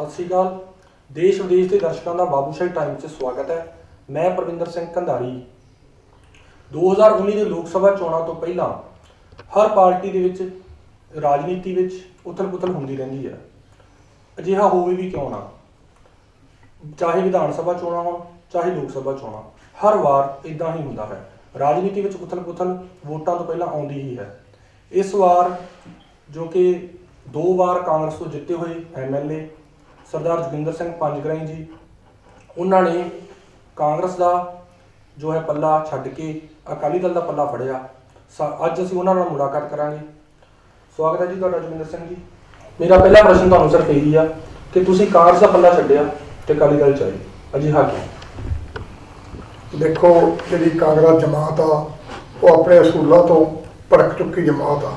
ਸਤਿ ਸ਼੍ਰੀ ਅਕਾਲ। ਦੇਸ਼ ਵਿਦੇਸ਼ ਦੇ ਦਰਸ਼ਕਾਂ ਦਾ ਬਾਬੂਸ਼ਾਹੀ ਟਾਈਮ 'ਚ ਸਵਾਗਤ ਹੈ। ਮੈਂ ਪ੍ਰਵਿੰਦਰ ਸਿੰਘ ਕੰਧਾਰੀ। 2019 ਦੇ ਲੋਕ ਸਭਾ ਚੋਣਾਂ ਤੋਂ ਪਹਿਲਾਂ ਹਰ ਪਾਰਟੀ ਦੇ ਵਿੱਚ ਰਾਜਨੀਤੀ ਵਿੱਚ ਉਥਲ-ਪੁਥਲ ਹੁੰਦੀ ਰਹਿੰਦੀ ਹੈ। ਅਜਿਹਾ ਹੋਵੇ ਵੀ ਕਿਉਂ ਨਾ? ਚਾਹੇ ਵਿਧਾਨ ਸਭਾ ਚੋਣਾਂ ਹੋਣ, ਚਾਹੇ ਲੋਕ ਸਭਾ ਚੋਣਾਂ, ਹਰ ਵਾਰ ਇਦਾਂ ਹੀ ਹੁੰਦਾ ਹੈ। ਰਾਜਨੀਤੀ ਵਿੱਚ ਉਥਲ-ਪੁਥਲ ਵੋਟਾਂ ਤੋਂ ਪਹਿਲਾਂ ਆਉਂਦੀ ਹੀ ਹੈ। ਇਸ ਵਾਰ ਜੋ ਕਿ ਦੋ ਵਾਰ ਕਾਂਗਰਸ ਤੋਂ ਜਿੱਤੇ ਹੋਏ ਐਮਐਲਏ ਸਰਦਾਰ ਜੋਗਿੰਦਰ ਸਿੰਘ ਪੰਜਗਰਾਈ ਜੀ, ਉਹਨਾਂ ਨੇ ਕਾਂਗਰਸ ਦਾ ਜੋ ਹੈ ਪੱਲਾ ਛੱਡ ਕੇ ਅਕਾਲੀ ਦਲ ਦਾ ਪੱਲਾ ਫੜਿਆ। ਅੱਜ ਅਸੀਂ ਉਹਨਾਂ ਨਾਲ ਮੁਲਾਕਾਤ ਕਰਾਂਗੇ। ਸਵਾਗਤ ਹੈ ਜੀ ਤੁਹਾਡਾ ਜੋਗਿੰਦਰ ਸਿੰਘ ਜੀ। ਮੇਰਾ ਪਹਿਲਾ ਪ੍ਰਸ਼ਨ ਤੁਹਾਨੂੰ ਸਿਰਫ ਇਹੀ ਆ ਕਿ ਤੁਸੀਂ ਕਾਂਗਰਸ ਦਾ ਪੱਲਾ ਛੱਡਿਆ ਤੇ ਅਕਾਲੀ ਦਲ ਚ ਆਏ। ਅਜਿਹਾ ਕਿਉਂ? ਦੇਖੋ, ਜਿਹੜੀ ਕਾਂਗਰਸ ਜਮਾਤ ਆ, ਉਹ ਆਪਣੇ ਅਸੂਲਾਂ ਤੋਂ ਭੜਕ ਚੁੱਕੀ ਜਮਾਤ ਆ।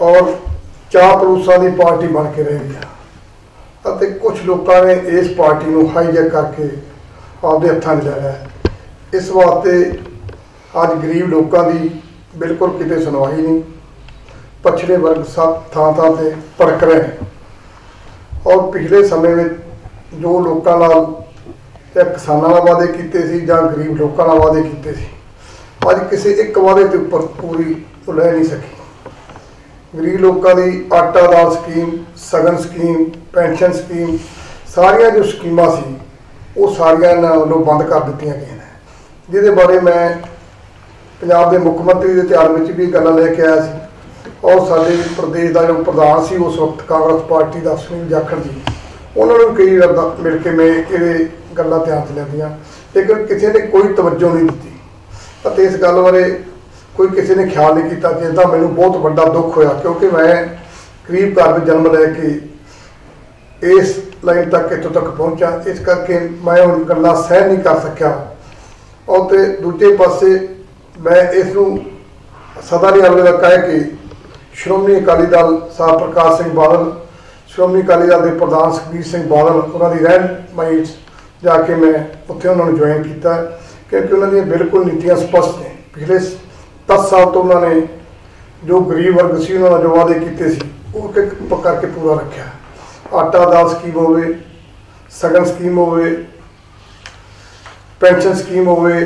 ਔਰ ਚਾਹ ਪਰੂਸਾਂ ਦੀ ਪਾਰਟੀ ਬਣ ਕੇ ਰਹਿ ਆ ਅਤੇ ਕੁਝ ਲੋਕਾਂ ਨੇ ਇਸ ਪਾਰਟੀ ਨੂੰ ਹਾਈਜੈਕ ਕਰਕੇ ਆਪਦੇ ਹੱਥਾਂ 'ਚ ਲੈ ਲਿਆ। ਇਸ ਵਾਸਤੇ ਅੱਜ ਗਰੀਬ ਲੋਕਾਂ ਦੀ ਬਿਲਕੁਲ ਕਿਤੇ ਸੁਣਵਾਈ ਨਹੀਂ। ਪਛੜੇ ਵਰਗ ਸਭ ਥਾਂ ਥਾਂ ਤੇ ਭੜਕ ਰਹੇ ਨੇ। ਔਰ ਪਿਛਲੇ ਸਮੇਂ ਵਿੱਚ ਜੋ ਲੋਕਾਂ ਨਾਲ ਜਾਂ ਕਿਸਾਨਾਂ ਨਾਲ ਵਾਅਦੇ ਕੀਤੇ ਸੀ ਜਾਂ ਗਰੀਬ ਲੋਕਾਂ ਨਾਲ ਵਾਅਦੇ ਕੀਤੇ ਸੀ, ਅੱਜ ਕਿਸੇ ਇੱਕ ਵਾਅਦੇ ਦੇ ਉੱਪਰ ਪੂਰੀ ਉਹ ਲੈ ਨਹੀਂ ਸਕੀ। ਗਰੀਬ ਲੋਕਾਂ ਦੀ ਆਟਾ ਦਾਲ ਸਕੀਮ, ਸਗਨ ਸਕੀਮ, ਪੈਨਸ਼ਨ ਸਕੀਮ, ਸਾਰੀਆਂ ਜੋ ਸਕੀਮਾਂ ਸੀ, ਉਹ ਸਾਰੀਆਂ ਇਹਨਾਂ ਵੱਲੋਂ ਬੰਦ ਕਰ ਦਿੱਤੀਆਂ ਗਈਆਂ ਨੇ। ਜਿਹਦੇ ਬਾਰੇ ਮੈਂ ਪੰਜਾਬ ਦੇ ਮੁੱਖ ਮੰਤਰੀ ਦੇ ਧਿਆਨ ਵਿੱਚ ਵੀ ਗੱਲਾਂ ਲੈ ਕੇ ਆਇਆ ਸੀ। ਔਰ ਸਾਡੇ ਪ੍ਰਦੇਸ਼ ਦਾ ਜੋ ਪ੍ਰਧਾਨ ਸੀ, ਉਸ ਵਕਤ ਕਾਂਗਰਸ ਪਾਰਟੀ ਦਾ ਸੁਨੀਲ ਜਾਖੜ ਜੀ, ਉਹਨਾਂ ਨੂੰ ਵੀ ਕਈ ਵਾਰ ਮਿਲ ਕੇ ਮੈਂ ਇਹ ਗੱਲਾਂ ਧਿਆਨ 'ਚ ਲੈਂਦੀਆਂ ਲੇਕਿਨ ਕਿਸੇ ਨੇ ਕੋਈ ਤਵੱਜੋ ਨਹੀਂ ਦਿੱਤੀ। ਅਤੇ ਇਸ ਗੱਲ ਬਾਰੇ ਕੋਈ ਕਿਸੇ ਨੇ ਖਿਆਲ ਨਹੀਂ ਕੀਤਾ ਜਿਸ ਦਾ ਮੈਨੂੰ ਬਹੁਤ ਵੱਡਾ ਦੁੱਖ ਹੋਇਆ, ਕਿਉਂਕਿ ਮੈਂ ਗਰੀਬ ਘਰ ਵਿੱਚ ਜਨਮ ਲੈ ਕੇ ਇਸ ਲਾਈਨ ਤੱਕ ਇੱਥੋਂ ਤੱਕ ਪਹੁੰਚਾ ਇਸ ਕਰਕੇ ਮੈਂ ਹੁਣ ਗੱਲਾਂ ਸਹਿ ਨਹੀਂ ਕਰ ਸਕਿਆ। ਔਰ ਤੇ ਦੂਜੇ ਪਾਸੇ ਮੈਂ ਇਸ ਨੂੰ ਸਦਾ ਨਹੀਂ ਅਗਲੇ ਦਾ ਕਹਿ ਕੇ ਸ਼੍ਰੋਮਣੀ ਅਕਾਲੀ ਦਲ ਸਾਹਿਬ ਪ੍ਰਕਾਸ਼ ਸਿੰਘ ਬਾਦਲ, ਸ਼੍ਰੋਮਣੀ ਅਕਾਲੀ ਦਲ ਦੇ ਪ੍ਰਧਾਨ ਸੁਖਬੀਰ ਸਿੰਘ ਬਾਦਲ, ਉਹਨਾਂ ਦੀ ਰਹਿਣ ਮਾਈ ਜਾ ਕੇ ਮੈਂ ਉੱਥੇ ਉਹਨਾਂ ਨੂੰ ਜੁਆਇਨ ਕੀਤਾ, ਕਿਉਂਕਿ ਉਹਨਾਂ ਦੀਆਂ ਬਿਲਕੁਲ ਨੀਤੀਆਂ ਸਪਸ਼ਟ ਨੇ। ਪਿਛਲੇ 10 ਸਾਲ ਤੋਂ ਉਹਨਾਂ ਨੇ ਜੋ ਗਰੀਬ ਵਰਗ ਸੀ ਉਹਨਾਂ ਨਾਲ ਜੋ ਵਾਅਦੇ ਕੀਤੇ ਸੀ ਉਹ ਇੱਕ ਇੱਕ ਕਰਕੇ ਪੂਰਾ ਰੱਖਿਆ। ਆਟਾ ਦਾਲ ਸਕੀਮ ਹੋਵੇ ਸਗਨ ਸਕੀਮ ਹੋਵੇ ਪੈਨਸ਼ਨ ਸਕੀਮ ਹੋਵੇ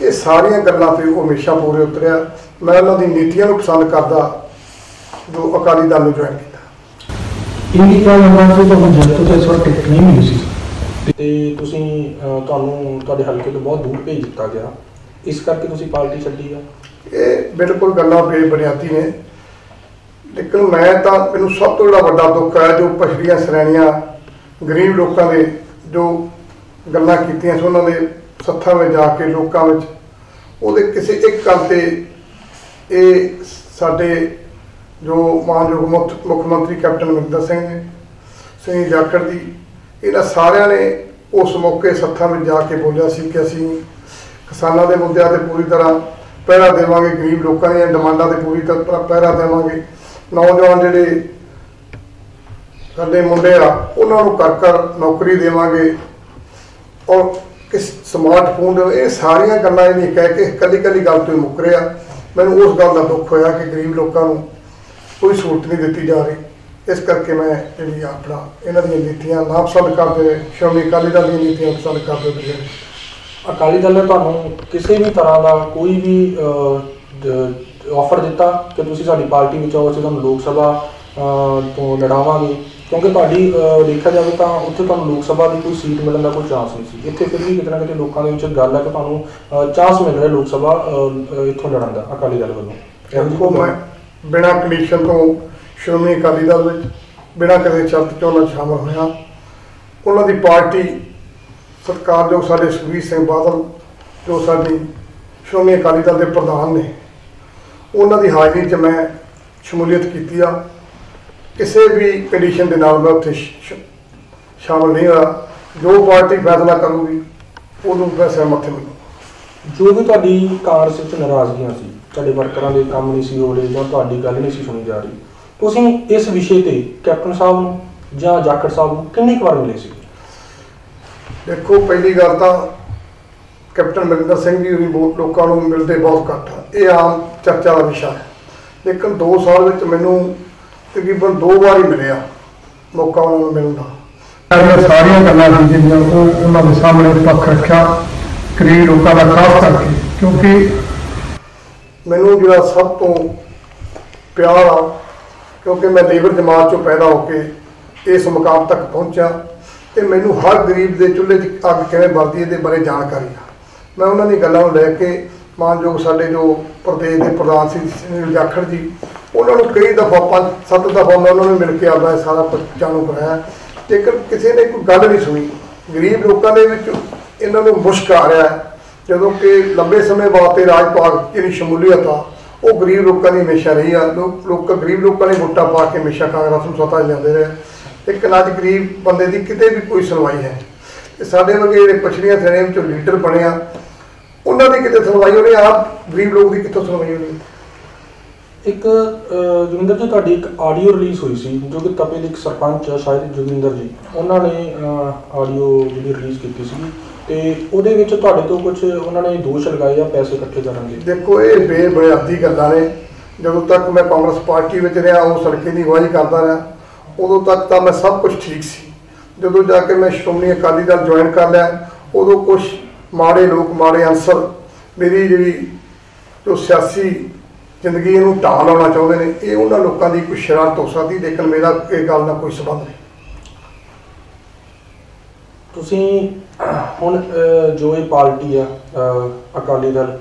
ਇਹ ਸਾਰੀਆਂ ਗੱਲਾਂ ਤੇ ਉਹ ਹਮੇਸ਼ਾ ਪੂਰੇ ਉਤਰਿਆ। ਮੈਂ ਉਹਨਾਂ ਦੀ ਨੀਤੀਆਂ ਨੂੰ ਪਸੰਦ ਕਰਦਾ ਜੋ ਅਕਾਲੀ ਦਲ ਨੂੰ ਜੁਆਇਨ ਕੀਤਾ। ਇੰਨੀ ਕਿਹਾ ਜਾਂਦਾ ਸੀ ਤੁਹਾਨੂੰ ਜਨਤਾ ਤੋਂ ਇਸ ਵਾਰ ਟਿਕਟ ਨਹੀਂ ਮਿਲੀ ਸੀ? ਤੇ ਤੁਸੀਂ ਤੁਹਾਨੂੰ ਤੁਹਾਡੇ ਹਲਕੇ ਤੋਂ ਬਹੁਤ ਦੂਰ ਭੇਜ ਦਿੱਤਾ ਗਿਆ। ਇਸ ਕਰਕੇ ਤੁਸੀਂ ਪਾਰਟੀ ਛੱਡੀ ਆ? ਇਹ ਬਿਲਕੁਲ ਗੱਲਾਂ ਬੇਬੁਨਿਆਦੀ ਨੇ। ਲੇਕਿਨ ਮੈਂ ਤਾਂ, ਮੈਨੂੰ ਸਭ ਤੋਂ ਜਿਹੜਾ ਵੱਡਾ ਦੁੱਖ ਹੈ, ਜੋ ਪਛੜੀਆਂ ਸ਼੍ਰੇਣੀਆਂ ਗਰੀਬ ਲੋਕਾਂ ਦੇ ਜੋ ਗੱਲਾਂ ਕੀਤੀਆਂ ਸੀ, ਉਹਨਾਂ ਦੇ ਸੱਥਾਂ ਵਿੱਚ ਜਾ ਕੇ, ਲੋਕਾਂ ਵਿੱਚ, ਉਹਦੇ ਕਿਸੇ ਇੱਕ ਗੱਲ ਤੇ ਇਹ ਸਾਡੇ ਜੋ ਮਾਨਯੋਗ ਮੁੱਖ ਮੁੱਖ ਮੰਤਰੀ ਕੈਪਟਨ ਅਮਰਿੰਦਰ ਸਿੰਘ ਨੇ ਸਿੰਘ ਜਾਖੜ ਜੀ, ਇਹਨਾਂ ਸਾਰਿਆਂ ਨੇ ਉਸ ਮੌਕੇ ਸੱਥਾਂ ਵਿੱਚ ਜਾ ਕੇ ਬੋਲਿਆ ਸੀ ਕਿ ਅਸੀਂ ਕਿਸਾਨਾਂ ਦੇ ਮੁੱਦਿਆਂ ਤੇ ਪੂਰੀ ਤਰ੍ਹਾਂ ਪਹਿਰਾ ਦੇਵਾਂਗੇ, ਗਰੀਬ ਲੋਕਾਂ ਦੀਆਂ ਡਿਮਾਂਡਾਂ ਤੇ ਪੂਰੀ ਤਰ੍ਹਾਂ ਪਹਿਰਾ ਦੇਵਾਂਗੇ। ਨੌਜਵਾਨ ਜਿਹੜੇ ਸਾਡੇ ਮੁੰਡੇ ਆ, ਉਹਨਾਂ ਨੂੰ ਕਰ ਕਰ ਨੌਕਰੀ ਦੇਵਾਂਗੇ। ਔਰ ਕਿਸ ਸਮਾਰਟਫੋਨ ਇਹ ਸਾਰੀਆਂ ਗੱਲਾਂ ਇਹ ਕਹਿ ਕੇ ਕੱਲੀ ਕੱਲੀ ਗੱਲ ਤੋਂ ਹੀ ਮੁੱਕ ਰਿਹਾ। ਮੈਨੂੰ ਉਸ ਗੱਲ ਦਾ ਦੁੱਖ ਹੋਇਆ ਕਿ ਗਰੀਬ ਲੋਕਾਂ ਨੂੰ ਕੋਈ ਸਹੂਲਤ ਨਹੀਂ ਦਿੱਤੀ ਜਾ ਰਹੀ। ਇਸ ਕਰਕੇ ਮੈਂ ਜਿਹੜੀ ਆਪਣਾ ਇਹਨਾਂ ਦੀਆਂ ਨੀਤੀਆਂ ਨਾ ਪਸੰਦ ਕਰਦੇ ਹੋਏ ਸ਼੍ਰੋਮਣੀ ਅਕਾਲੀ ਦਲ ਦੀਆਂ ਨੀਤੀਆਂ ਪਸੰਦ ਕਰਦੇ ਹੋਏ ਅਕਾਲੀ ਦਲ ਨੇ ਤੁਹਾਨੂੰ ਕਿਸੇ ਵੀ ਤਰ੍ਹਾਂ ਦਾ ਕੋਈ ਵੀ ਆਫਰ ਦਿੱਤਾ ਕਿ ਤੁਸੀਂ ਸਾਡੀ ਪਾਰਟੀ ਵਿੱਚ ਆਓ ਅਸੀਂ ਤੁਹਾਨੂੰ ਲੋਕ ਸਭਾ ਤੋਂ ਲੜਾਵਾਂਗੇ? ਕਿਉਂਕਿ ਤੁਹਾਡੀ ਦੇਖਿਆ ਜਾਵੇ ਤਾਂ ਉੱਥੇ ਤੁਹਾਨੂੰ ਲੋਕ ਸਭਾ ਦੀ ਕੋਈ ਸੀਟ ਮਿਲਣ ਦਾ ਕੋਈ ਚਾਂਸ ਨਹੀਂ ਸੀ। ਇੱਥੇ ਫਿਰ ਵੀ ਕਿਤੇ ਨਾ ਕਿਤੇ ਲੋਕਾਂ ਦੇ ਵਿੱਚ ਗੱਲ ਹੈ ਕਿ ਤੁਹਾਨੂੰ ਚਾਂਸ ਮਿਲ ਰਿਹਾ ਲੋਕ ਸਭਾ ਇੱਥੋਂ ਲੜਨ ਦਾ ਅਕਾਲੀ ਦਲ ਵੱਲੋਂ। ਇਹੋ ਜਿਹੀ ਮੈਂ ਬਿਨਾਂ ਕੰਡੀਸ਼ਨ ਤੋਂ ਸ਼੍ਰੋਮਣੀ ਅਕਾਲੀ ਦਲ ਵਿੱਚ ਬਿਨਾਂ ਕਿਸੇ ਸ਼ਰਤ ਤੋਂ 'ਚ ਸ਼ਾਮਲ ਹੋਇਆ। ਉਹਨਾਂ ਦੀ ਪਾਰਟੀ ਸਰਕਾਰ ਜੋ ਸਾਡੇ ਸੁਖਬੀਰ ਸਿੰਘ ਬਾਦਲ, ਜੋ ਸਾਡੀ ਸ਼੍ਰੋਮਣੀ ਅਕਾਲੀ ਦਲ ਦੇ ਪ੍ਰਧਾਨ ਨੇ, ਉਹਨਾਂ ਦੀ ਹਾਜ਼ਰੀ 'ਚ ਮੈਂ ਸ਼ਮੂਲੀਅਤ ਕੀਤੀ ਆ। ਕਿਸੇ ਵੀ ਕੰਡੀਸ਼ਨ ਦੇ ਨਾਲ ਮੈਂ ਉੱਥੇ ਸ਼- ਸ਼ਾਮਲ ਨਹੀਂ ਹੋਇਆ। ਜੋ ਪਾਰਟੀ ਫੈਸਲਾ ਕਰੂਗੀ, ਉਹਨੂੰ ਮੈਂ ਸਹਿਮਤ ਹਾਂ ਜੋ ਵੀ ਤੁਹਾਡੀ ਕਾਂਗਰਸ ਵਿੱਚ ਨਾਰਾਜ਼ਗੀਆਂ ਸੀ, ਤੁਹਾਡੇ ਵਰਕਰਾਂ ਦੇ ਕੰਮ ਨਹੀਂ ਸੀ ਹੋ ਰਹੇ ਜਾਂ ਤੁਹਾਡੀ ਗੱਲ ਨਹੀਂ ਸੀ ਸੁਣੀ ਜਾ ਰਹੀ, ਤੁਸੀਂ ਇਸ ਵਿਸ਼ੇ ਤੇ ਕੈਪਟਨ ਸਾਹਿਬ ਨੂੰ ਜਾਂ ਜਾਖੜ ਸਾਹਿਬ ਨੂੰ ਕਿੰਨੀ ਕੁ ਵਾਰ ਮਿਲੇ ਸੀ? ਦੇਖੋ ਪਹਿਲੀ ਗੱਲ ਤਾਂ ਕੈਪਟਨ ਅਮਰਿੰਦਰ ਸਿੰਘ ਜੀ ਵੀ ਬਹੁਤ ਲੋਕਾਂ ਨੂੰ ਮਿਲਦੇ ਬਹੁਤ ਘੱਟ ਆ। ਇਹ ਆਮ ਚਰਚਾ ਦਾ ਵਿਸ਼ਾ ਹੈ। ਲੇਕਿਨ 2 ਸਾਲ ਵਿੱਚ ਮੈਨੂੰ ਤਕਰੀਬਨ ਦੋ ਵਾਰ ਹੀ ਮਿਲਿਆ ਮੌਕਾ ਉਹਨਾਂ ਨੂੰ ਮਿਲਣ ਦਾ। ਸਾਰੀਆਂ ਗੱਲਾਂ ਸੀ ਜਿਹੜੀਆਂ ਉਹ ਉਹਨਾਂ ਦੇ ਸਾਹਮਣੇ ਪੱਖ ਰੱਖਿਆ ਗਰੀਬ ਲੋਕਾਂ ਦਾ ਖਾਸ ਕਰਕੇ ਕਿਉਂਕਿ ਮੈਨੂੰ ਜਿਹੜਾ ਸਭ ਤੋਂ ਪਿਆਰ ਆ ਕਿਉਂਕਿ ਮੈਂ ਲੇਬਰ ਜਮਾਤ ਚੋਂ ਪੈਦਾ ਹੋ ਕੇ ਇਸ ਮੁਕਾਮ ਤੱਕ ਪਹੁੰਚਿਆ। ਤੇ ਮੈਨੂੰ ਹਰ ਗਰੀਬ ਦੇ ਚੁੱਲ੍ਹੇ 'ਚ ਅੱਗ ਕਿਵੇਂ ਬਲਦੀ ਇਹਦੇ ਬਾਰੇ ਜਾਣਕਾਰੀ ਆ। ਮੈਂ ਉਹਨਾਂ ਦੀ ਗੱਲਾਂ ਨੂੰ ਲੈ ਕੇ ਮਾਨਯੋਗ ਸਾਡੇ ਜੋ ਪ੍ਰਦੇਸ਼ ਦੇ ਪ੍ਰਧਾਨ ਸੀ ਸੁਨੀਲ ਜਾਖੜ ਜੀ, ਉਹਨਾਂ ਨੂੰ ਕਈ ਦਫਾ ਪੰਜ, ਸੱਤ ਦਫਾ ਮੈਂ ਉਹਨਾਂ ਨੂੰ ਮਿਲ ਕੇ ਆਪਦਾ ਸਾਰਾ ਕੁਝ ਨੂੰ ਕਰਾਇਆ। ਲੇਕਿਨ ਕਿਸੇ ਨੇ ਕੋਈ ਗੱਲ ਨਹੀਂ ਸੁਣੀ, ਗਰੀਬ ਲੋਕਾਂ ਦੇ ਵਿੱਚ ਇਹਨਾਂ ਨੂੰ ਮੁਸ਼ਕ ਆ ਰਿਹਾ ਜਦੋਂ ਕਿ ਲੰਬੇ ਸਮੇਂ ਬਾਅਦ ਤੇ ਰਾਜਪਾਲ ਜਿਹੜੀ ਸ਼ਮੂਲੀਅਤ ਆ, ਉਹ ਗਰੀਬ ਲੋਕਾਂ ਦੀ ਹਮੇਸ਼ਾ ਰਹੀ ਆ। ਲੋਕ ਲੋਕ ਗਰੀਬ ਲੋਕਾਂ ਨੇ ਵੋਟਾਂ ਪਾ ਕੇ ਹਮੇਸ਼ਾ ਕਾਂਗਰਸ ਨੂੰ ਸਤਾ ਜਾਂਦੇ ਰਹੇ। ਲੇਕਿਨ ਅੱਜ ਗਰੀਬ ਬੰਦੇ ਦੀ ਕਿਤੇ ਵੀ ਕੋਈ ਸੁਣਵਾਈ ਹੈ। ਤੇ ਸਾਡੇ ਵਰਗੇ ਜਿਹੜੇ ਪਛੜੀਆਂ ਸ਼੍ਰੇਣੀਆਂ ਵਿੱਚੋਂ ਲੀਡਰ ਬਣੇ ਆ ਉਹਨਾਂ ਦੀ ਕਿਤੇ ਸੁਣਵਾਈ ਹੋਣੀ ਆਪ ਗਰੀਬ ਲੋਕ ਦੀ ਕਿੱਥੋਂ ਸੁਣਵਾਈ ਹੋਣੀ? ਇੱਕ ਜੋਗਿੰਦਰ ਜੀ ਤੁਹਾਡੀ ਇੱਕ ਆਡੀਓ ਰਿਲੀਜ਼ ਹੋਈ ਸੀ ਜੋ ਕਿ ਤਪੇ ਦੇ ਇੱਕ ਸਰਪੰਚ ਸ਼ਾਇਦ ਜੋਗਿੰਦਰ ਜੀ। ਉਹਨਾਂ ਨੇ ਆਡੀਓ ਜਿਹੜੀ ਰਿਲੀਜ਼ ਕੀਤੀ ਸੀ ਤੇ ਉਹਦੇ ਵਿੱਚ ਤੁਹਾਡੇ ਤੋਂ ਕੁਝ ਉਹਨਾਂ ਨੇ ਦੋਸ਼ ਲਗਾਏ ਆ ਪੈਸੇ ਇਕੱਠੇ ਕਰਨ ਦੇ ਦੇਖੋ ਇਹ ਬੇਬੁਨਿਆਦੀ ਗੱਲਾਂ ਨੇ। ਜਦੋਂ ਤੱਕ ਮੈਂ ਕਾਂਗਰਸ ਪਾਰਟੀ ਵਿੱਚ ਰਿਹਾ ਉਹ ਸੜਕੇ ਦੀ ਅਗਵਾਈ ਕਰਦਾ ਰਿਹਾ। ਉਦੋਂ ਤੱਕ ਤਾਂ ਮੈਂ ਸਭ ਕੁਝ ਠੀਕ ਸੀ। ਜਦੋਂ ਜਾ ਕੇ ਮੈਂ ਸ਼੍ਰੋਮਣੀ ਅਕਾਲੀ ਦਲ ਜੁਆਇਨ ਕਰ ਲਿਆ, ਉਦੋਂ ਕੁਝ ਮਾੜੇ ਲੋਕ, ਮਾੜੇ ਅਨਸਰ ਮੇਰੀ ਜਿਹੜੀ ਜੋ ਸਿਆਸੀ ਜ਼ਿੰਦਗੀ ਇਹਨੂੰ ਢਾਹ ਲਾਉਣਾ ਚਾਹੁੰਦੇ ਨੇ। ਇਹ ਉਹਨਾਂ ਲੋਕਾਂ ਦੀ ਕੋਈ ਸ਼ਰਾਰਤ ਹੋ ਸਕਦੀ, ਲੇਕਿਨ ਮੇਰਾ ਇਹ ਗੱਲ ਨਾਲ ਕੋਈ ਸੰਬੰਧ ਨਹੀਂ। ਤੁਸੀਂ ਹੁਣ ਜੋ ਇਹ ਪਾਰਟੀ ਆ ਅਕਾਲੀ ਦਲ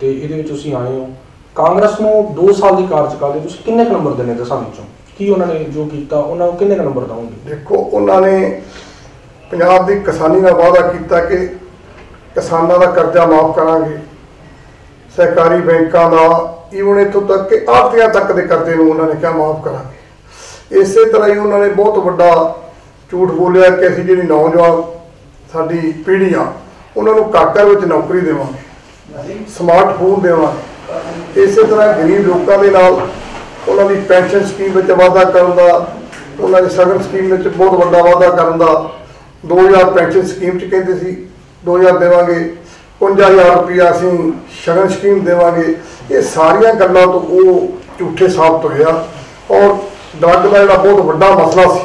ਤੇ ਇਹਦੇ ਵਿੱਚ ਤੁਸੀਂ ਆਏ ਹੋ। ਕਾਂਗਰਸ ਨੂੰ 2 ਸਾਲ ਦੀ ਕਾਰਜਕਾਲ ਦੇ ਤੁਸੀਂ ਕਿੰਨੇ ਕੁ ਨੰਬਰ ਦੇਣੇ ਦਸਾਂ ਵਿੱਚੋਂ? ਕੀ ਉਹਨਾਂ ਨੇ ਜੋ ਕੀਤਾ ਉਹਨਾਂ ਨੂੰ ਕਿੰਨੇ ਕੁ ਨੰਬਰ ਦਵੋਗੇ ਦੇਖੋ ਉਹਨਾਂ ਨੇ ਪੰਜਾਬ ਦੀ ਕਿਸਾਨੀ ਦਾ ਵਾਅਦਾ ਕੀਤਾ ਕਿ ਕਿਸਾਨਾਂ ਦਾ ਕਰਜ਼ਾ ਮਾਫ ਕਰਾਂਗੇ। ਸਹਿਕਾਰੀ ਬੈਂਕਾਂ ਦਾ ਈਵਨ ਇੱਥੋਂ ਤੱਕ ਕਿ ਆੜਤੀਆਂ ਤੱਕ ਦੇ ਕਰਜ਼ੇ ਨੂੰ ਉਹਨਾਂ ਨੇ ਕਿਹਾ ਮਾਫ ਕਰਾਂਗੇ। ਇਸੇ ਤਰ੍ਹਾਂ ਹੀ ਉਹਨਾਂ ਨੇ ਬਹੁਤ ਵੱਡਾ ਝੂਠ ਬੋਲਿਆ ਕਿ ਅਸੀਂ ਜਿਹੜੀ ਨੌਜਵਾਨ ਸਾਡੀ ਪੀੜ੍ਹੀ ਆ ਉਹਨਾਂ ਨੂੰ ਕਾਕਰ ਵਿੱਚ ਨੌਕਰੀ ਦੇਵਾਂਗੇ ਸਮਾਰਟਫੋਨ ਦੇਵਾਂਗੇ। ਇਸੇ ਤਰ੍ਹਾਂ ਗਰੀਬ ਲੋਕਾਂ ਦੇ ਨਾਲ ਉਹਨਾਂ ਦੀ ਪੈਨਸ਼ਨ ਸਕੀਮ ਵਿੱਚ ਵਾਅਦਾ ਕਰਨ ਦਾ, ਉਹਨਾਂ ਦੀ ਸਗਨ ਸਕੀਮ ਵਿੱਚ ਬਹੁਤ ਵੱਡਾ ਵਾਅਦਾ ਕਰਨ ਦਾ 2000 ਪੈਨਸ਼ਨ ਸਕੀਮ 'ਚ ਕਹਿੰਦੇ ਸੀ 2000 ਦੇਵਾਂਗੇ 50000 ਰੁਪਇਆ ਅਸੀਂ ਸ਼ਗਨ ਸਕੀਮ ਦੇਵਾਂਗੇ। ਇਹ ਸਾਰੀਆਂ ਗੱਲਾਂ ਤੋਂ ਉਹ ਝੂਠੇ ਸਾਬਤ ਹੋਇਆ ਔਰ ਡਰੱਗ ਦਾ ਜਿਹੜਾ ਬਹੁਤ ਵੱਡਾ ਮਸਲਾ ਸੀ,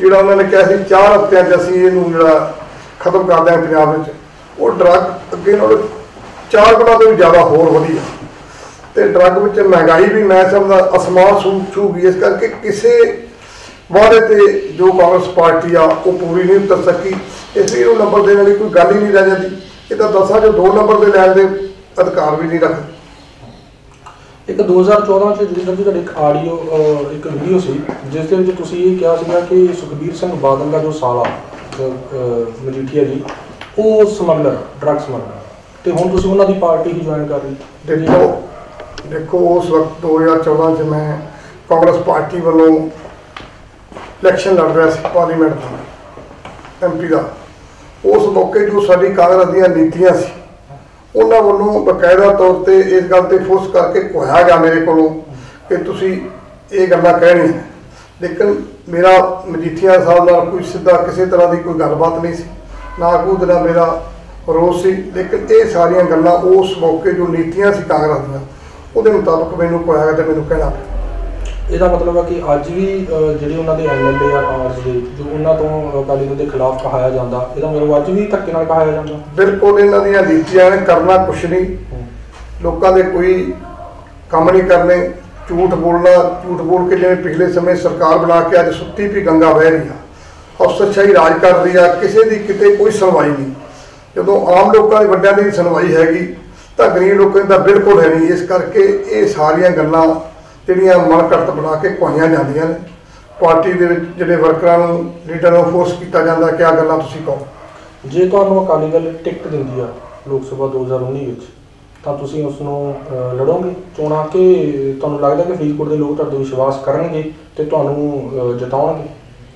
ਜਿਹੜਾ ਉਹਨਾਂ ਨੇ ਕਿਹਾ ਸੀ, ਚਾਰ ਹਫ਼ਤਿਆਂ 'ਚ ਅਸੀਂ ਇਹਨੂੰ ਜਿਹੜਾ ਖਤਮ ਕਰ ਦਿਆਂਗੇ ਪੰਜਾਬ ਵਿੱਚ। ਉਹ ਡਰੱਗ ਅੱਗੇ ਨਾਲੋਂ ਚਾਰ ਗੁਣਾ ਤੋਂ ਵੀ ਜ਼ਿਆਦਾ ਹੋਰ ਵਧੀਆ। ਤੇ ਡਰੱਗ ਵਿੱਚ ਮਹਿੰਗਾਈ ਵੀ ਮੈਂ ਸਮਝਦਾ ਅਸਮਾਨ ਛੂ ਛੂਗੀ ਇਸ ਕਰਕੇ ਕਿਸੇ ਵਾਅਦੇ ਤੇ ਜੋ ਕਾਂਗਰਸ ਪਾਰਟੀ ਆ ਉਹ ਪੂਰੀ ਨਹੀਂ ਉਤਰ ਸਕੀ। ਇਸ ਲਈ ਉਹ ਨੰਬਰ ਦੇਣ ਵਾਲੀ ਕੋਈ ਗੱਲ ਹੀ ਨਹੀਂ ਰਹਿ ਜਾਂਦੀ। ਇਹ ਤਾਂ ਦੱਸਾਂ ਜੋ ਦੋ ਨੰਬਰ ਦੇ ਲੈਣ ਦੇ ਅਧਿਕਾਰ ਵੀ ਨਹੀਂ ਰੱਖਦੇ। ਇੱਕ 2014 ਚ ਜਿੰਦਰ ਜੀ ਤੁਹਾਡੀ ਇੱਕ ਆਡੀਓ ਇੱਕ ਵੀਡੀਓ ਸੀ ਜਿਸ ਦੇ ਵਿੱਚ ਤੁਸੀਂ ਇਹ ਕਿਹਾ ਸੀਗਾ ਕਿ ਸੁਖਬੀਰ ਸਿੰਘ ਬਾਦਲ ਦਾ ਜੋ ਸਾਲਾ ਮਜੀਠੀਆ ਜੀ ਉਹ ਸਮਗਲਰ ਡਰੱਗ ਸਮਗਲਰ। ਤੇ ਹੁਣ ਤੁਸੀਂ ਉਹਨਾਂ ਦੀ ਪਾਰਟੀ ਹੀ ਜੁਆਇਨ ਕਰ ਲਈ ਦੇਖੋ ਦੇਖੋ, ਉਸ ਵਕਤ 2014 ਚ ਮੈਂ ਕਾਂਗਰਸ ਪਾਰਟੀ ਵੱਲੋਂ ਇਲੈਕਸ਼ਨ ਲੜ ਰਿਹਾ ਸੀ ਪਾਰਲੀਮੈਂਟ ਦਾ ਐਮਪੀ ਦਾ। ਉਸ ਮੌਕੇ ਜੋ ਸਾਡੀ ਕਾਂਗਰਸ ਦੀਆਂ ਨੀਤੀਆਂ ਸੀ, ਉਹਨਾਂ ਵੱਲੋਂ ਬਕਾਇਦਾ ਤੌਰ ਤੇ ਇਸ ਗੱਲ ਤੇ ਫੋਰਸ ਕਰਕੇ ਕੋਇਆ ਗਿਆ ਮੇਰੇ ਕੋਲੋਂ ਕਿ ਤੁਸੀਂ ਇਹ ਗੱਲਾਂ ਕਹਿਣੀਆਂ। ਲੇਕਿਨ ਮੇਰਾ ਮਜੀਠੀਆ ਸਾਹਿਬ ਨਾਲ ਕੋਈ ਸਿੱਧਾ ਕਿਸੇ ਤਰ੍ਹਾਂ ਦੀ ਕੋਈ ਗੱਲਬਾਤ ਨਹੀਂ ਸੀ, ਨਾ ਕੋਈ ਉਹਦੇ ਮੇਰਾ ਰੋਸ ਸੀ। ਲੇਕਿਨ ਇਹ ਸਾਰੀਆਂ ਗੱਲਾਂ ਉਸ ਮੌਕੇ ਜੋ ਨੀਤੀਆਂ ਸੀ ਕਾਂਗਰਸ ਦੀਆਂ ਉਹਦੇ ਮੁਤਾਬਕ ਮੈਨੂੰ ਕੋਇਆ ਗਿਆ ਤੇ ਮੈਨੂੰ ਕਹਿਣਾ। ਇਹਦਾ ਮਤਲਬ ਹੈ ਕਿ ਅੱਜ ਵੀ ਅਹ, ਜਿਹੜੇ ਉਹਨਾਂ ਦੇ ਐਮਐਲਏ ਆ ਕਾਂਗਰਸ ਦੇ ਜੋ ਉਹਨਾਂ ਤੋਂ ਅਕਾਲੀ ਦਲ ਦੇ ਖਿਲਾਫ ਕਹਾਇਆ ਜਾਂਦਾ ਇਹਦਾ ਮਤਲਬ ਅੱਜ ਵੀ ਧੱਕੇ ਨਾਲ ਕਹਾਇਆ ਜਾਂਦਾ? ਬਿਲਕੁਲ ਇਹਨਾਂ ਦੀਆਂ ਨੀਤੀਆਂ ਨੇ ਕਰਨਾ ਕੁਛ ਨਹੀਂ। ਲੋਕਾਂ ਦੇ ਕੋਈ ਕੰਮ ਨਹੀਂ ਕਰਨੇ ਝੂਠ ਬੋਲਣਾ ਝੂਠ ਬੋਲ ਕੇ ਜਿਵੇਂ ਪਿਛਲੇ ਸਮੇਂ ਸਰਕਾਰ ਬਣਾ ਕੇ ਅੱਜ ਸੁੱਤੀ ਵੀ ਗੰਗਾ ਵਹਿ ਰਹੀ ਆ। ਅਫਸਰਸ਼ਾਹੀ ਰਾਜ ਕਰ ਰਹੀ ਆ ਕਿਸੇ ਦੀ ਕਿਤੇ ਕੋਈ ਸੁਣਵਾਈ ਨਹੀਂ। ਜਦੋਂ ਆਮ ਲੋਕਾਂ ਦੇ ਵੱਡਿਆਂ ਦੀ ਸੁਣਵਾਈ ਹੈਗੀ ਤਾਂ ਗਰੀਬ ਲੋਕਾਂ ਦੀ ਬਿਲਕੁਲ ਹੈ ਨਹੀਂ। ਇਸ ਕਰਕੇ ਇਹ ਸਾਰੀਆਂ ਗੱਲਾਂ ਜਿਹੜੀਆਂ ਮਨ ਘੜਤ ਬਣਾ ਕੇ ਕੋਈਆਂ ਜਾਂਦੀਆਂ ਨੇ। ਪਾਰਟੀ ਦੇ ਵਿੱਚ ਜਿਹੜੇ ਵਰਕਰਾਂ ਨੂੰ ਲੀਡਰਾਂ ਨੂੰ ਫੋਰਸ ਕੀਤਾ ਜਾਂਦਾ ਕਿ ਆ ਗੱਲਾਂ ਤੁਸੀਂ ਕਹੋ। ਜੇ ਤੁਹਾਨੂੰ ਅਕਾਲੀ ਦਲ ਟਿਕਟ ਦਿੰਦੀ ਆ ਲੋਕ ਸਭਾ 2019 ਵਿੱਚ ਤਾਂ ਤੁਸੀਂ ਉਸ ਨੂੰ ਲੜੋਗੇ? ਚੋਣਾਂ ਕਿ ਤੁਹਾਨੂੰ ਲੱਗਦਾ ਕਿ ਫਰੀਦਕੋਟ ਦੇ ਲੋਕ ਤੁਹਾਡੇ ਵਿਸ਼ਵਾਸ ਕਰਨਗੇ ਤੇ ਤੁਹਾਨੂੰ ਜਿਤਾਉਣਗੇ?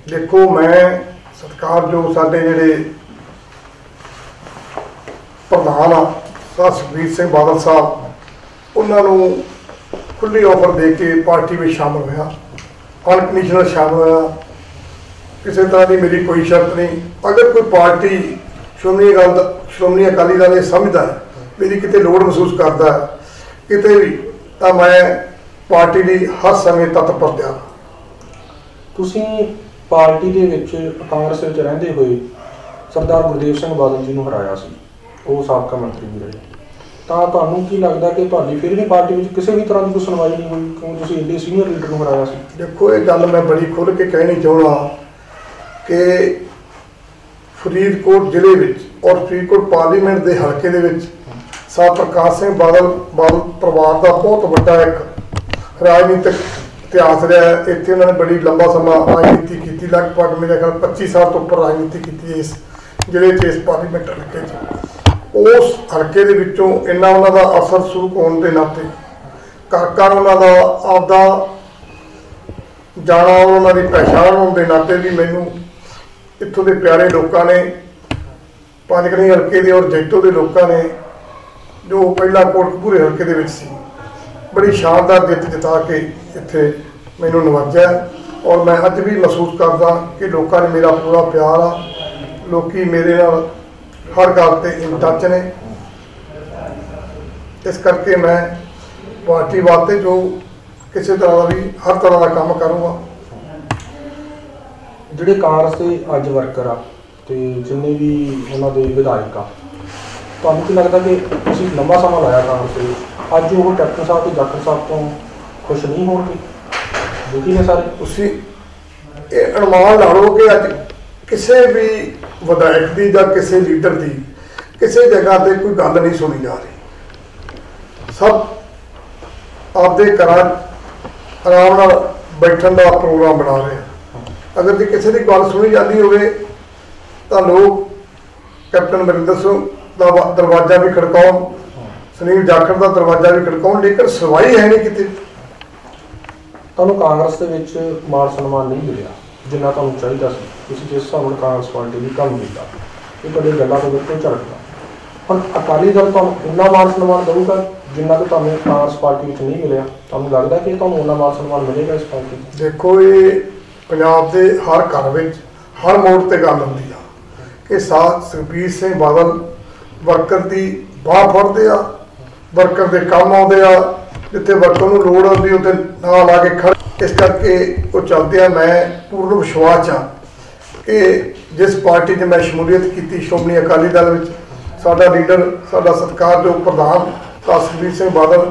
ਦੇਖੋ ਮੈਂ ਸਰਕਾਰ ਜੋ ਸਾਡੇ ਜਿਹੜੇ ਪ੍ਰਧਾਨ ਆ ਸਰ ਸੁਖਬੀਰ ਸਿੰਘ ਬਾਦਲ ਸਾਹਿਬ, ਉਹਨਾਂ ਨੂੰ ਖੁੱਲੀ ਆਫਰ ਦੇ ਕੇ ਪਾਰਟੀ ਵਿੱਚ ਸ਼ਾਮਲ ਹੋਇਆ। ਅਨਕੰਡੀਸ਼ਨਲ ਸ਼ਾਮਲ ਹੋਇਆ। ਕਿਸੇ ਤਰ੍ਹਾਂ ਦੀ ਮੇਰੀ ਕੋਈ ਸ਼ਰਤ ਨਹੀਂ। ਅਗਰ ਕੋਈ ਪਾਰਟੀ ਸ਼੍ਰੋਮਣੀ ਅਕਾਲੀ ਸ਼੍ਰੋਮਣੀ ਅਕਾਲੀ ਦਲ ਇਹ ਸਮਝਦਾ ਹੈ, ਮੇਰੀ ਕਿਤੇ ਲੋੜ ਮਹਿਸੂਸ ਕਰਦਾ ਹੈ, ਕਿਤੇ ਵੀ, ਤਾਂ ਮੈਂ ਪਾਰਟੀ ਲਈ ਹਰ ਸਮੇਂ ਤਤਪਰ ਦਿਆਂ ਤੁਸੀਂ ਪਾਰਟੀ ਦੇ ਵਿੱਚ ਕਾਂਗਰਸ ਵਿੱਚ ਰਹਿੰਦੇ ਹੋਏ ਸਰਦਾਰ ਗੁਰਦੇਵ ਸਿੰਘ ਬਾਦਲ ਜੀ ਨੂੰ ਹਰਾਇਆ ਸੀ। ਉਹ ਸਾਬਕਾ ਮੰਤਰੀ ਵੀ ਰਹੇ। ਤਾਂ ਤੁਹਾਨੂੰ ਕੀ ਲੱਗਦਾ ਕਿ ਤੁਹਾਡੀ ਫਿਰ ਵੀ ਪਾਰਟੀ ਵਿੱਚ ਕਿਸੇ ਵੀ ਤਰ੍ਹਾਂ ਦੀ ਕੋਈ ਸੁਣਵਾਈ ਨਹੀਂ ਹੋਈ? ਕਿਉਂ ਤੁਸੀਂ ਇੰਨੇ ਸੀਨੀਅਰ ਲੀਡਰ ਨੂੰ ਹਰਾਇਆ ਸੀ? ਦੇਖੋ, ਇਹ ਗੱਲ ਮੈਂ ਬੜੀ ਖੁੱਲ੍ਹ ਕੇ ਕਹਿਣੀ ਚਾਹੁੰਦਾ ਕਿ ਫਰੀਦਕੋਟ ਜ਼ਿਲ੍ਹੇ ਵਿੱਚ ਔਰ ਫਰੀਦਕੋਟ ਪਾਰਲੀਮੈਂਟ ਦੇ ਹਲਕੇ ਦੇ ਵਿੱਚ ਸਾਹਿਬ ਪ੍ਰਕਾਸ਼ ਸਿੰਘ ਬਾਦਲ ਬਾਦਲ ਪਰਿਵਾਰ ਦਾ ਬਹੁਤ ਵੱਡਾ ਇੱਕ ਰਾਜਨੀਤਿਕ ਇਤਿਹਾਸ ਰਿਹਾ ਇੱਥੇ ਉਹਨਾਂ ਨੇ ਬੜੀ ਲੰਬਾ ਸਮਾਂ ਰਾਜਨੀਤੀ ਕੀਤੀ। ਲਗਭਗ ਮੇਰੇ ਖਿਆਲ 25 ਸਾਲ ਤੋਂ ਉੱਪਰ ਰਾਜਨੀਤੀ ਕੀਤੀ ਇਸ ਜ਼ਿਲ੍ਹੇ 'ਚ, ਇਸ ਪਾਰਲੀਮੈਂਟ ਹਲਕੇ 'ਚ। ਉਸ ਹਲਕੇ ਦੇ ਵਿੱਚੋਂ ਇੰਨਾ ਉਹਨਾਂ ਦਾ ਅਸਰ ਸ਼ੁਰੂ ਹੋਣ ਦੇ ਨਾਤੇ, ਘਰ ਘਰ ਉਹਨਾਂ ਦਾ ਆਪਦਾ ਜਾਣਾ, ਉਹਨਾਂ ਦੀ ਪਹਿਚਾਣ ਹੋਣ ਦੇ ਨਾਤੇ ਵੀ ਮੈਨੂੰ ਇੱਥੋਂ ਦੇ ਪਿਆਰੇ ਲੋਕਾਂ ਨੇ ਪੰਜਗਣੀ ਹਲਕੇ ਦੇ ਔਰ ਜੈਤੋ ਦੇ ਲੋਕਾਂ ਨੇ, ਜੋ ਪਹਿਲਾ ਕੋਟਕਪੂਰੇ ਹਲਕੇ ਦੇ ਵਿੱਚ ਸੀ, ਬੜੀ ਸ਼ਾਨਦਾਰ ਜਿੱਤ ਜਿਤਾ ਕੇ ਇੱਥੇ ਮੈਨੂੰ ਨਵਾਜਿਆ ਔਰ ਮੈਂ ਅੱਜ ਵੀ ਮਹਿਸੂਸ ਕਰਦਾ ਕਿ ਲੋਕਾਂ ਨੇ ਮੇਰਾ ਪੂਰਾ ਪਿਆਰ ਆ, ਲੋਕੀ ਮੇਰੇ ਨਾਲ ਹਰ ਗੱਲ ਤੇ ਇਨ ਟੱਚ ਨੇ। ਇਸ ਕਰਕੇ ਮੈਂ ਪਾਰਟੀ ਵਾਸਤੇ ਜੋ ਕਿਸੇ ਤਰ੍ਹਾਂ ਦਾ ਵੀ ਹਰ ਤਰ੍ਹਾਂ ਦਾ ਕੰਮ ਕਰੂੰਗਾ। ਜਿਹੜੇ ਕਾਂਗਰਸ ਦੇ ਅੱਜ ਵਰਕਰ ਆ ਤੇ ਜਿੰਨੇ ਵੀ ਉਹਨਾਂ ਦੇ ਵਿਧਾਇਕ ਆ ਤੁਹਾਨੂੰ ਕੀ ਲੱਗਦਾ ਕਿ ਤੁਸੀਂ ਲੰਬਾ ਸਮਾਂ ਲਾਇਆ ਕਾਂਗਰਸ ਦੇ ਵਿੱਚ? ਅੱਜ ਉਹ ਕੈਪਟਨ ਸਾਹਿਬ ਤੇ ਜਾਖੜ ਸਾਹਿਬ ਤੋਂ ਖੁਸ਼ ਨਹੀਂ ਹੋਣਗੇ? ਦੁਖੀ ਨੇ ਸਾਰੇ? ਤੁਸੀਂ ਇਹ ਅਨੁਮਾਨ ਲਾ ਲਓ ਕਿ ਅੱਜ ਕਿਸੇ ਵੀ ਵਿਧਾਇਕ ਦੀ ਜਾਂ ਕਿਸੇ ਲੀਡਰ ਦੀ ਕਿਸੇ ਜਗ੍ਹਾ ਤੇ ਕੋਈ ਗੱਲ ਨਹੀਂ ਸੁਣੀ ਜਾ ਰਹੀ। ਸਭ ਆਪਦੇ ਘਰਾਂ ਆਰਾਮ ਨਾਲ ਬੈਠਣ ਦਾ ਪ੍ਰੋਗਰਾਮ ਬਣਾ ਰਹੇ ਆ। ਅਗਰ ਜੇ ਕਿਸੇ ਦੀ ਗੱਲ ਸੁਣੀ ਜਾਂਦੀ ਹੋਵੇ, ਤਾਂ ਲੋਕ ਕੈਪਟਨ ਅਮਰਿੰਦਰ ਸਿੰਘ ਦਾ ਦਰਵਾਜ਼ਾ ਵੀ ਖੜਕਾਉਣ, ਸੁਨੀਲ ਜਾਖੜ ਦਾ ਦਰਵਾਜ਼ਾ ਵੀ ਖੜਕਾਉਣ, ਲੇਕਿਨ ਸੁਣਵਾਈ ਹੈ ਨਹੀਂ ਕਿਤੇ। ਤੁਹਾਨੂੰ ਕਾਂਗਰਸ ਦੇ ਵਿੱਚ ਮਾਨ ਸਨਮਾਨ ਨਹੀਂ ਮਿਲਿਆ, ਜਿੰਨਾ ਤੁਹਾਨੂੰ ਚਾਹੀਦਾ ਸੀ। ਤੁਸੀਂ ਜਿਸ ਹਿਸਾਬ ਨਾਲ ਕਾਂਗਰਸ ਪਾਰਟੀ ਨੇ ਕੰਮ ਕੀਤਾ। ਇਹ ਤੁਹਾਡੇ ਗੱਲਾਂ ਤੋਂ ਬਿਲਕੁਲ ਝੜਕਦਾ ਹੁਣ ਅਕਾਲੀ ਦਲ ਤੁਹਾਨੂੰ ਉਨਾ ਮਾਨ ਸਨਮਾਨ ਦੇਊਗਾ, ਜਿੰਨਾ ਕਿ ਤੁਹਾਨੂੰ ਕਾਂਗਰਸ ਪਾਰਟੀ ਵਿੱਚ ਨਹੀਂ ਮਿਲਿਆ, ਤੁਹਾਨੂੰ ਲੱਗਦਾ ਕਿ ਤੁਹਾਨੂੰ ਉਨਾ ਮਾਨ ਸਨਮਾਨ ਮਿਲੇਗਾ ਇਸ ਪਾਰਟੀ ਦੇਖੋ, ਇਹ ਪੰਜਾਬ ਦੇ ਹਰ ਘਰ ਵਿੱਚ, ਹਰ ਮੋੜ ਤੇ ਗੱਲ ਹੁੰਦੀ ਆ। ਕਿ ਸਾਥ ਸੁਖਬੀਰ ਸਿੰਘ ਬਾਦਲ ਵਰਕਰ ਦੀ ਬਾਹ ਫੜਦੇ ਆ, ਵਰਕਰ ਦੇ ਕੰਮ ਆਉਂਦੇ ਆ, ਜਿੱਥੇ ਵਰਕਰ ਨੂੰ ਲੋੜ ਹੁੰਦੀ ਉੱਥੇ ਨਾਲ ਆ ਕੇ ਖੜ ਇਸ ਕਰਕੇ ਉਹ ਚੱਲਦੇ ਆ। ਮੈਂ ਪੂਰਨ ਵਿਸ਼ਵਾਸ ਆ ਕਿ ਜਿਸ ਪਾਰਟੀ 'ਚ ਮੈਂ ਸ਼ਮੂਲੀਅਤ ਕੀਤੀ ਸ਼੍ਰੋਮਣੀ ਅਕਾਲੀ ਦਲ ਵਿੱਚ ਸਾਡਾ ਲੀਡਰ ਸਾਡਾ ਸਤਿਕਾਰਯੋਗ ਪ੍ਰਧਾਨ ਤਾਂ ਸੁਖਬੀਰ ਸਿੰਘ ਬਾਦਲ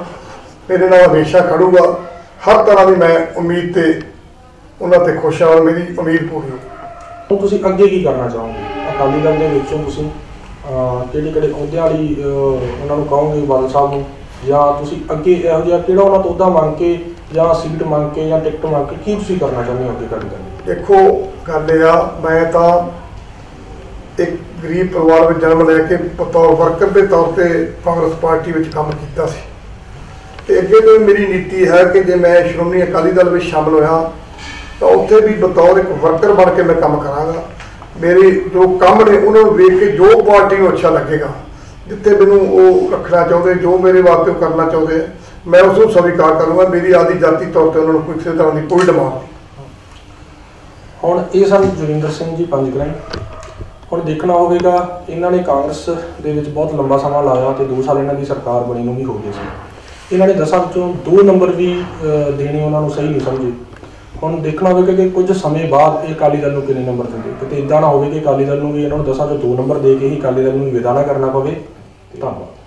ਮੇਰੇ ਨਾਲ ਹਮੇਸ਼ਾ ਖੜੂਗਾ ਹਰ ਤਰ੍ਹਾਂ ਦੀ ਮੈਂ ਉਮੀਦ ਤੇ ਉਹਨਾਂ ਤੇ ਖੁਸ਼ ਹਾਂ ਮੇਰੀ ਉਮੀਦ ਪੂਰੀ ਹੋ ਹੁਣ ਤੁਸੀਂ ਅੱਗੇ ਕੀ ਕਰਨਾ ਚਾਹੋਗੇ? ਅਕਾਲੀ ਦਲ ਦੇ ਵਿੱਚੋਂ ਤੁਸੀਂ ਕਿਹੜੇ ਕਿਹੜੇ ਅਹੁਦਿਆਂ ਲਈ ਉਹਨਾਂ ਨੂੰ ਕਹੋਗੇ ਬਾਦਲ ਸਾਹਿਬ ਨੂੰ? ਜਾਂ ਤੁਸੀਂ ਅੱਗੇ ਇਹੋ ਜਿਹਾ ਕਿਹੜਾ ਉਹਨਾਂ ਤੋਂ ਅਹੁਦਾ ਮੰਗ ਕੇ ਜਾਂ ਸੀਟ ਮੰਗ ਕੇ ਜਾਂ ਟਿਕਟ ਮੰਗ ਕੇ ਕੀ ਤੁਸੀਂ ਕਰਨਾ ਚਾਹੁੰਦੇ ਹੋ ਅੱਗੇ ਦਲ ਲਈ ਦੇਖੋ ਕਰ ਲਿਆ। ਮੈਂ ਤਾਂ ਇੱਕ ਗਰੀਬ ਪਰਿਵਾਰ ਵਿੱਚ ਜਨਮ ਲੈ ਕੇ ਬਤੌਰ ਵਰਕਰ ਦੇ ਤੌਰ ਤੇ ਕਾਂਗਰਸ ਪਾਰਟੀ ਵਿੱਚ ਕੰਮ ਕੀਤਾ ਸੀ। ਤੇ ਅੱਗੇ ਤੋਂ ਮੇਰੀ ਨੀਤੀ ਹੈ ਕਿ ਜੇ ਮੈਂ ਸ਼੍ਰੋਮਣੀ ਅਕਾਲੀ ਦਲ ਵਿੱਚ ਸ਼ਾਮਲ ਹੋਇਆ, ਤਾਂ ਉੱਥੇ ਵੀ ਬਤੌਰ ਇੱਕ ਵਰਕਰ ਬਣ ਕੇ ਮੈਂ ਕੰਮ ਕਰਾਂਗਾ। ਮੇਰੇ ਜੋ ਕੰਮ ਨੇ, ਉਹਨਾਂ ਨੂੰ ਵੇਖ ਕੇ ਜੋ ਪਾਰਟੀ ਨੂੰ ਅੱਛਾ ਲੱਗੇਗਾ, ਜਿੱਥੇ ਮੈਨੂੰ ਉਹ ਰੱਖਣਾ ਚਾਹੁੰਦੇ, ਜੋ ਮੇਰੇ ਵਾਸਤੇ ਉਹ ਕਰਨਾ ਚਾਹੁੰਦੇ, ਮੈਂ ਉਸ ਨੂੰ ਸਵੀਕਾਰ ਕਰੂੰਗਾ। ਮੇਰੀ ਆਦੀ ਜਾਤੀ ਤੌਰ ਤੇ ਉਹਨਾਂ ਨੂੰ ਕੋਈ ਕਿਸੇ ਤਰ੍ਹਾਂ ਦੀ ਕੋਈ ਡਿਮਾਂਡ ਨਹੀਂ। ਹੁਣ ਇਹ ਸਨ ਜੋਗਿੰਦਰ ਸਿੰਘ ਜੀ ਪੰਜਗਰਾਈ ਹੁਣ ਦੇਖਣਾ ਹੋਵੇਗਾ, ਇਹਨਾਂ ਨੇ ਕਾਂਗਰਸ ਦੇ ਵਿੱਚ ਬਹੁਤ ਲੰਬਾ ਸਮਾਂ ਲਾਇਆ ਤੇ 2 ਸਾਲ ਇਹਨਾਂ ਦੀ ਸਰਕਾਰ ਬਣੀ ਨੂੰ ਵੀ ਹੋ ਗਏ ਸੀ। ਇਹਨਾਂ ਨੇ ਦਸਾਂ ਵਿੱਚੋਂ 2 ਨੰਬਰ ਵੀ ਦੇਣੇ ਉਹਨਾਂ ਨੂੰ ਸਹੀ ਨਹੀਂ ਸਮਝੇ। ਹੁਣ ਦੇਖਣਾ ਹੋਵੇਗਾ ਕਿ ਕੁਝ ਸਮੇਂ ਬਾਅਦ ਇਹ ਅਕਾਲੀ ਦਲ ਨੂੰ ਕਿੰਨੇ ਨੰਬਰ ਦਿੰਦੇ। ਕਿਤੇ ਇਦਾਂ ਨਾ ਹੋਵੇ ਕਿ ਅਕਾਲੀ ਦਲ ਨੂੰ ਵੀ ਇਹਨਾਂ ਨੂੰ ਦਸਾਂ ਚੋਂ 2 ਨੰਬਰ ਦੇ ਕੇ ਹੀ ਅਕਾਲੀ ਦਲ ਨੂੰ ਵਿਦਾ ਨਾ ਕਰਨਾ ਪਵੇ। ਧੰਨਵਾਦ।